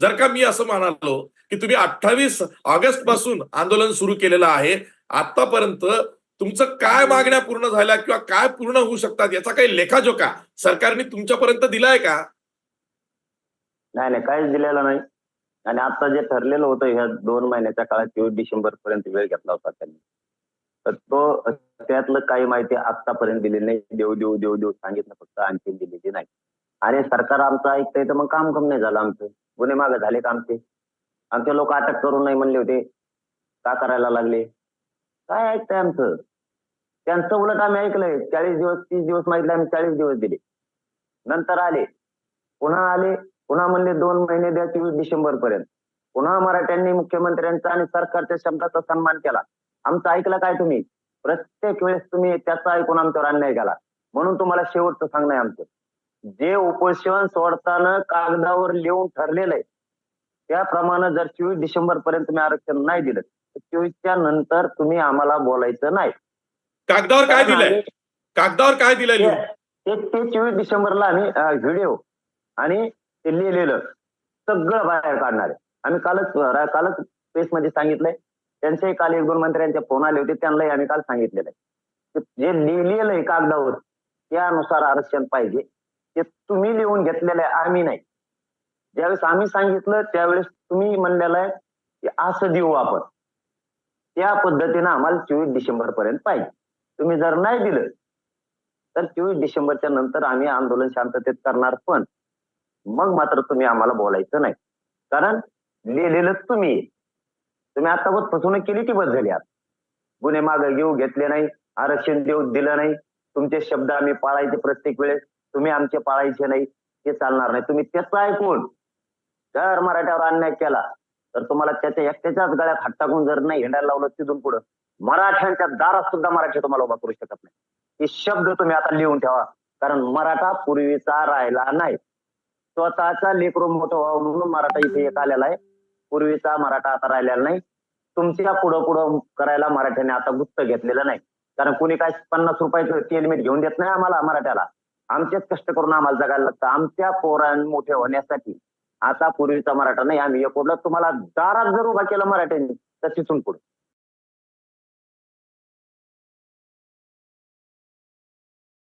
जर का मी असं म्हणालो की तुम्ही अठ्ठावीस ऑगस्टपासून आंदोलन सुरू केलेलं आहे आतापर्यंत तुमचं काय मागण्या पूर्ण झाल्या किंवा काय पूर्ण होऊ शकतात याचा काही लेखाजोखा सरकारने तुमच्यापर्यंत दिलाय का? नाही नाही काहीच दिलेलं नाही. आणि आता जे ठरलेलं होतं ह्या दोन महिन्याच्या काळात चोवीस डिसेंबर पर्यंत वेळ घेतला होता त्यांनी. तर तो त्यातलं काही माहिती आतापर्यंत दिली नाही. देऊ देऊ देऊ देऊ सांगितलं फक्त आणखी दिलेली नाही. आणि सरकार आमचं ऐकतंय तर मग काम कम नाही झालं आमचं. गुन्हे मागे झाले का आमचे आमचे लोक अटक करू नाही म्हणले होते. का करायला लागले? काय ऐकतंय आमचं? त्यांचं उलट आम्ही ऐकलंय. चाळीस दिवस तीस दिवस माहिती आम्ही चाळीस दिवस दिले. नंतर आले. पुन्हा आले. पुन्हा म्हणले दोन महिने द्या चोवीस डिसेंबर पर्यंत पुन्हा मराठ्यांनी मुख्यमंत्र्यांचा आणि सरकारच्या शब्दाचा सन्मान केला. आमचं ऐकलं काय तुम्ही? प्रत्येक वेळेस तुम्ही त्याचा ऐकून आमच्यावर अन्याय केला. म्हणून तुम्हाला शेवटचं सांगणं आहे आमचं. जे उपोषण सोडताना कागदावर लिहून ठरलेलं आहे त्याप्रमाणे जर चोवीस डिसेंबर पर्यंत तुम्ही आरक्षण नाही दिलं तर चोवीसच्या नंतर तुम्ही आम्हाला बोलायचं नाही. कागदावर काय दिलंय? कागदावर काय दिलंय ते चोवीस डिसेंबरला आम्ही व्हिडिओ आणि ते लिहिलेलं सगळं बाहेर काढणार आहे. आम्ही कालच कालच प्रेस मध्ये सांगितलंय. त्यांचे काल एक दोन मंत्र्यांचे फोन आले होते त्यांनाही आम्ही काल सांगितलेलं आहे. जे लिहिलेलं आहे कागदावर त्यानुसार आरक्षण पाहिजे. ते तुम्ही लिहून घेतलेलं आहे आम्ही नाही. ज्यावेळेस आम्ही सांगितलं त्यावेळेस तुम्ही म्हणलेलं आहे की असं देऊ आपण. त्या पद्धतीनं आम्हाला चोवीस डिसेंबर पर्यंत पाहिजे. तुम्ही जर नाही दिलं तर चोवीस डिसेंबरच्या नंतर आम्ही आंदोलन शांततेत करणार पण. मग मात्र तुम्ही आम्हाला बोलायचं नाही. कारण लिहिलेलं तुम्ही. तुम्ही आता बस फसवणूक केली की बस झाली आता. गुन्हे मागे घेऊ घेतले नाही आरक्षण देऊ दिलं नाही. तुमचे शब्द आम्ही पाळायचे प्रत्येक वेळेस. तुम्ही आमचे पाळायचे नाही ते चालणार नाही. तुम्ही त्याचं ऐकून जर मराठ्यावर अन्याय केला तर तुम्हाला त्याच्या एकट्याच्याच गळ्यात हात टाकून जर नाही हिंडायला लावलं तिथून पुढं मराठ्यांच्या दारात सुद्धा मराठी तुम्हाला उभा करू शकत नाही. हे शब्द तुम्ही आता लिहून ठेवा. कारण मराठा पूर्वीचा राहिला नाही. स्वतःचा लेकरू मोठं व्हावं म्हणून मराठा इथे एक आलेला आहे. पूर्वीचा मराठा आता राहिलेला नाही. तुमच्या पुढं पुढं करायला मराठ्याने आता गुत्त घेतलेलं नाही. कारण कोणी काय पन्नास रुपयाचं तेल मीठ घेऊन देत नाही आम्हाला मराठ्याला. आमचेच कष्ट करून आम्हाला जगायला लागतं. आमच्या पोरां मोठे होण्यासाठी आता पूर्वीचा मराठा नाही. आम्ही एक तुम्हाला दारात जर उभा केला मराठ्यांनी तर तिथून पुढे.